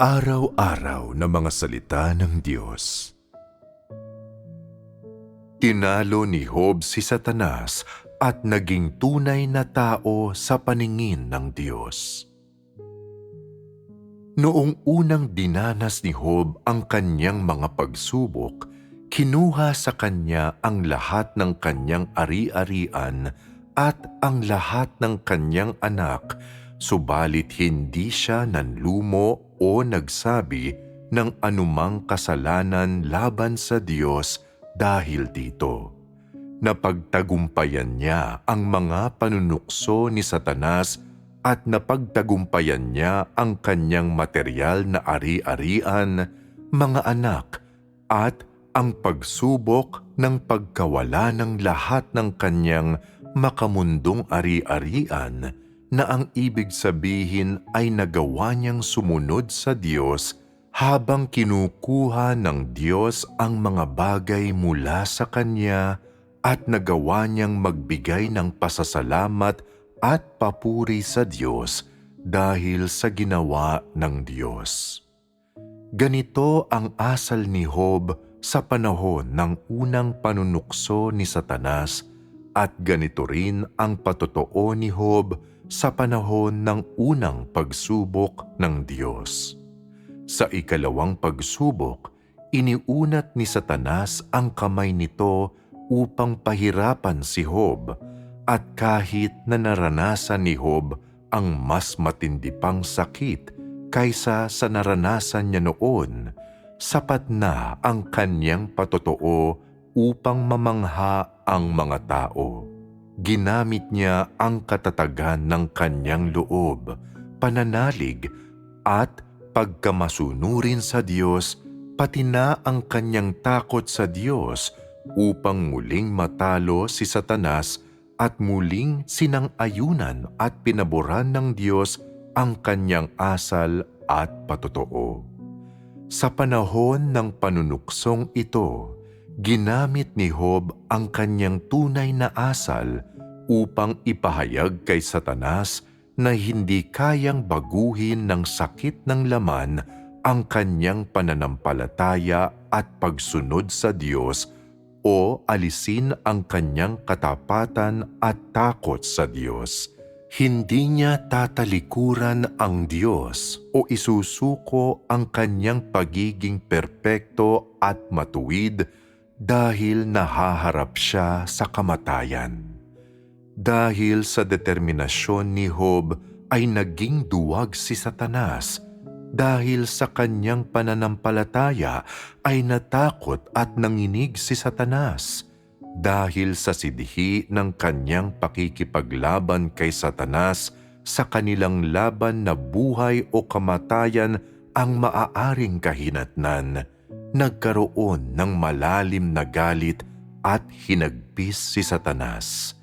Araw-araw na mga salita ng Diyos. Tinalo ni Job si Satanas at naging tunay na tao sa paningin ng Diyos. Noong unang dinanas ni Job ang kanyang mga pagsubok, kinuha sa kanya ang lahat ng kanyang ari-arian at ang lahat ng kanyang anak, subalit hindi siya nanlumo o nagsabi ng anumang kasalanan laban sa Diyos dahil dito. Napagtagumpayan niya ang mga panunukso ni Satanas at napagtagumpayan niya ang kanyang material na ari-arian, mga anak, at ang pagsubok ng pagkawala ng lahat ng kanyang makamundong ari-arian na ang ibig sabihin ay nagawa niyang sumunod sa Diyos habang kinukuha ng Diyos ang mga bagay mula sa Kanya at nagawa niyang magbigay ng pasasalamat at papuri sa Diyos dahil sa ginawa ng Diyos. Ganito ang asal ni Job sa panahon ng unang panunukso ni Satanas at ganito rin ang patotoo ni Job sa panahon ng unang pagsubok ng Diyos. Sa ikalawang pagsubok, iniunat ni Satanas ang kamay nito upang pahirapan si Job at kahit na naranasan ni Job ang mas matindi pang sakit kaysa sa naranasan niya noon, sapat na ang kanyang patotoo upang mamangha ang mga tao. Ginamit niya ang katatagan ng kanyang loob, pananalig at pagkamasunurin sa Diyos, pati na ang kanyang takot sa Diyos upang muling matalo si Satanas at muling sinang-ayunan at pinaboran ng Diyos ang kanyang asal at patotoo. Sa panahon ng panunuksong ito, ginamit ni Job ang kanyang tunay na asal upang ipahayag kay Satanas na hindi kayang baguhin ng sakit ng laman ang kanyang pananampalataya at pagsunod sa Diyos o alisin ang kanyang katapatan at takot sa Diyos. Hindi niya tatalikuran ang Diyos o isusuko ang kanyang pagiging perpekto at matuwid dahil nahaharap siya sa kamatayan. Dahil sa determinasyon ni Job ay naging duwag si Satanas dahil sa kanyang pananampalataya ay natakot at nanginig si Satanas. Dahil sa sidhi ng kanyang pakikipaglaban kay Satanas sa kanilang laban na buhay o kamatayan ang maaaring kahinatnan, nagkaroon ng malalim na galit at hinagpis si Satanas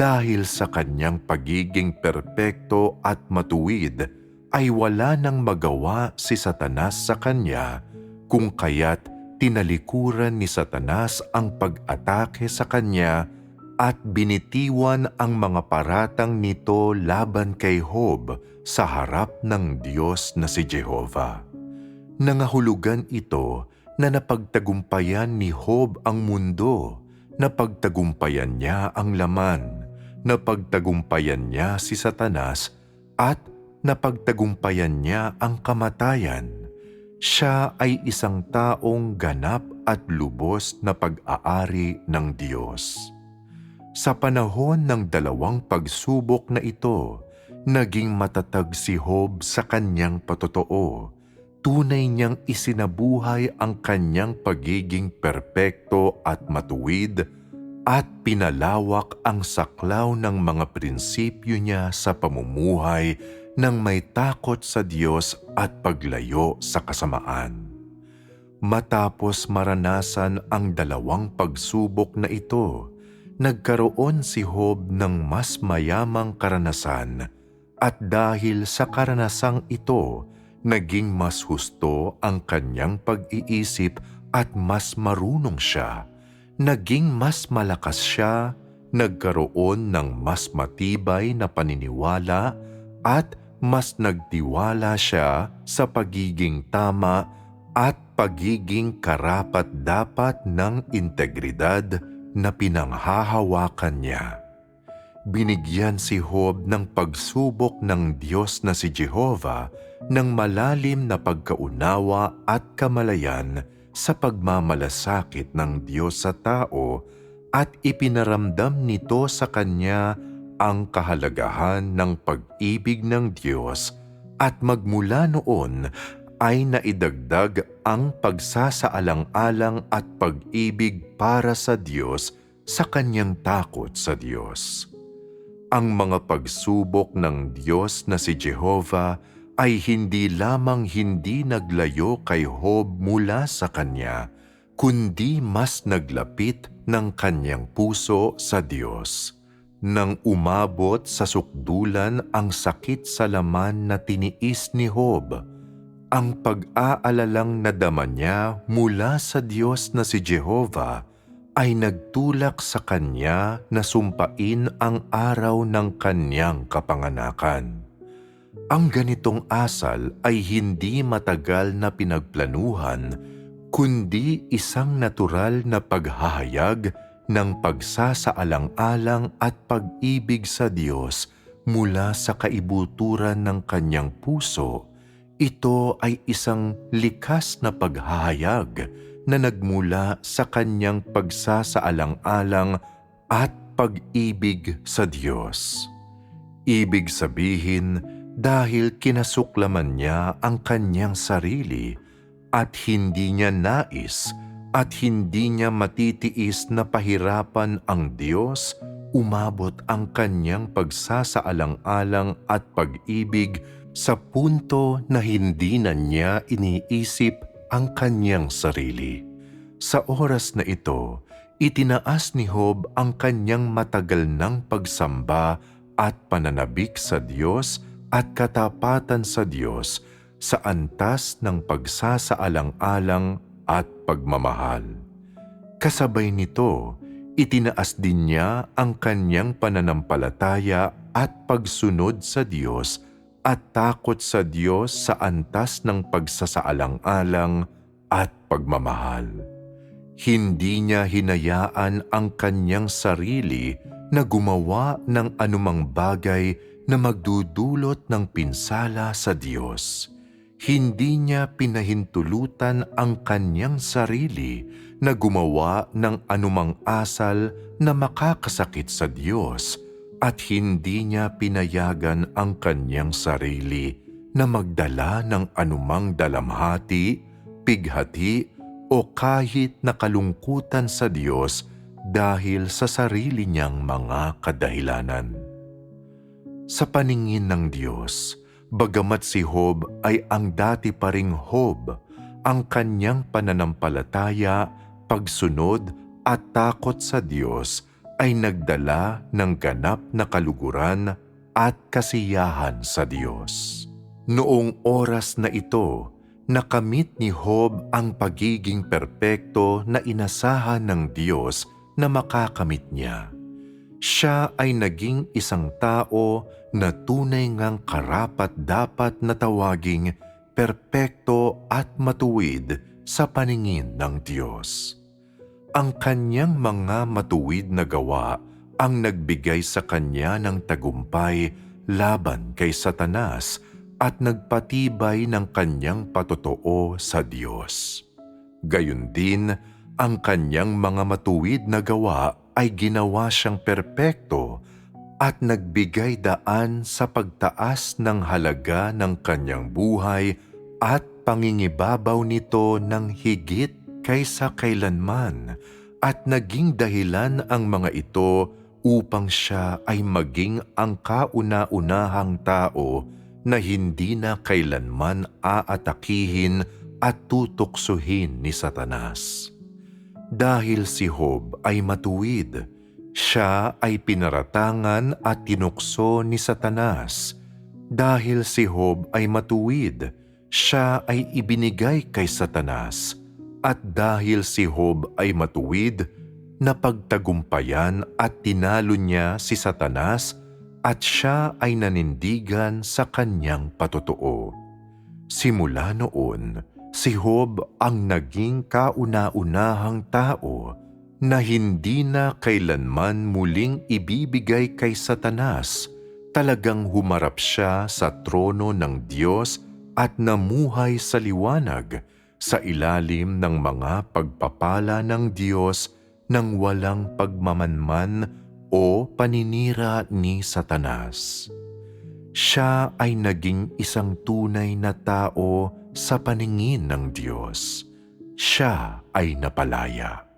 dahil sa kanyang pagiging perpekto at matuwid ay wala nang magawa si Satanas sa kanya kung kaya't tinalikuran ni Satanas ang pag-atake sa kanya at binitiwan ang mga paratang nito laban kay Job sa harap ng Diyos na si Jehovah. Nangahulugan ito na napagtagumpayan ni Job ang mundo, napagtagumpayan niya ang laman, napagtagumpayan niya si Satanas at napagtagumpayan niya ang kamatayan. Siya ay isang taong ganap at lubos na pag-aari ng Diyos. Sa panahon ng dalawang pagsubok na ito, naging matatag si Job sa kanyang patotoo. Tunay niyang isinabuhay ang kanyang pagiging perpekto at matuwid at pinalawak ang saklaw ng mga prinsipyo niya sa pamumuhay ng may takot sa Diyos at paglayo sa kasamaan. Matapos maranasan ang dalawang pagsubok na ito, nagkaroon si Job ng mas mayamang karanasan at dahil sa karanasang ito, naging mas husto ang kanyang pag-iisip at mas marunong siya naging mas malakas siya, nagkaroon ng mas matibay na paniniwala at mas nagtiwala siya sa pagiging tama at pagiging karapat-dapat ng integridad na pinanghahawakan niya. Binigyan si Job ng pagsubok ng Diyos na si Jehovah ng malalim na pagkaunawa at kamalayan sa pagmamalasakit ng Diyos sa tao at ipinaramdam nito sa kanya ang kahalagahan ng pag-ibig ng Diyos at magmula noon ay naidagdag ang pagsasaalang-alang at pag-ibig para sa Diyos sa kanyang takot sa Diyos. Ang mga pagsubok ng Diyos na si Jehovah ay hindi lamang hindi naglayo kay Job mula sa kanya, kundi mas naglapit ng kanyang puso sa Diyos. Nang umabot sa sukdulan ang sakit sa laman na tiniis ni Job, ang pag-aalalang nadama niya mula sa Diyos na si Jehovah ay nagtulak sa kanya na sumpain ang araw ng kanyang kapanganakan. Ang ganitong asal ay hindi matagal na pinagplanuhan, kundi isang natural na paghahayag ng pagsasaalang-alang at pag-ibig sa Diyos mula sa kaibuturan ng kanyang puso. Ito ay isang likas na paghahayag na nagmula sa kanyang pagsasaalang-alang at pag-ibig sa Diyos. Ibig sabihin dahil kinasuklaman niya ang kanyang sarili at hindi niya nais at hindi niya matitiis na pahirapan ang Diyos, umabot ang kanyang pagsasaalang-alang at pag-ibig sa punto na hindi na niya iniisip ang kanyang sarili. Sa oras na ito, itinaas ni Job ang kanyang matagal ng pagsamba at pananabik sa Diyos at katapatan sa Diyos sa antas ng pagsasaalang-alang at pagmamahal. Kasabay nito, itinaas din niya ang kanyang pananampalataya at pagsunod sa Diyos at takot sa Diyos sa antas ng pagsasaalang-alang at pagmamahal. Hindi niya hinayaan ang kanyang sarili na gumawa ng anumang bagay na magdudulot ng pinsala sa Diyos. Hindi niya pinahintulutan ang kanyang sarili na gumawa ng anumang asal na makakasakit sa Diyos at hindi niya pinayagan ang kanyang sarili na magdala ng anumang dalamhati, pighati o kahit na kalungkutan sa Diyos dahil sa sarili niyang mga kadahilanan. Sa paningin ng Diyos, bagamat si Job ay ang dati pa ring Job, ang kanyang pananampalataya, pagsunod at takot sa Diyos ay nagdala ng ganap na kaluguran at kasiyahan sa Diyos. Noong oras na ito, nakamit ni Job ang pagiging perpekto na inasahan ng Diyos na makakamit niya. Siya ay naging isang tao na tunay ngang karapat dapat na tawaging perpekto at matuwid sa paningin ng Diyos ang kanyang mga matuwid na gawa ang nagbigay sa kanya ng tagumpay laban kay Satanas at nagpatibay ng kanyang patotoo sa Diyos. Gayun din, ang kanyang mga matuwid na gawa ay ginawa siyang perpekto at nagbigay daan sa pagtaas ng halaga ng kanyang buhay at pangingibabaw nito ng higit kaysa kailanman at naging dahilan ang mga ito upang siya ay maging ang kauna-unahang tao na hindi na kailanman aatakihin at tutuksuhin ni Satanas. Dahil si Job ay matuwid, siya ay pinaratangan at tinukso ni Satanas. Dahil si Job ay matuwid, siya ay ibinigay kay Satanas at dahil si Job ay matuwid, napagtagumpayan at tinalo niya si Satanas at siya ay nanindigan sa kanyang patotoo. Simula noon, si Job ang naging kauna-unahang tao na hindi na kailanman muling ibibigay kay Satanas. Talagang humarap siya sa trono ng Diyos at namuhay sa liwanag sa ilalim ng mga pagpapala ng Diyos nang walang pagmamanman o paninira ni Satanas. Siya ay naging isang tunay na tao sa paningin ng Diyos. Siya ay napalaya.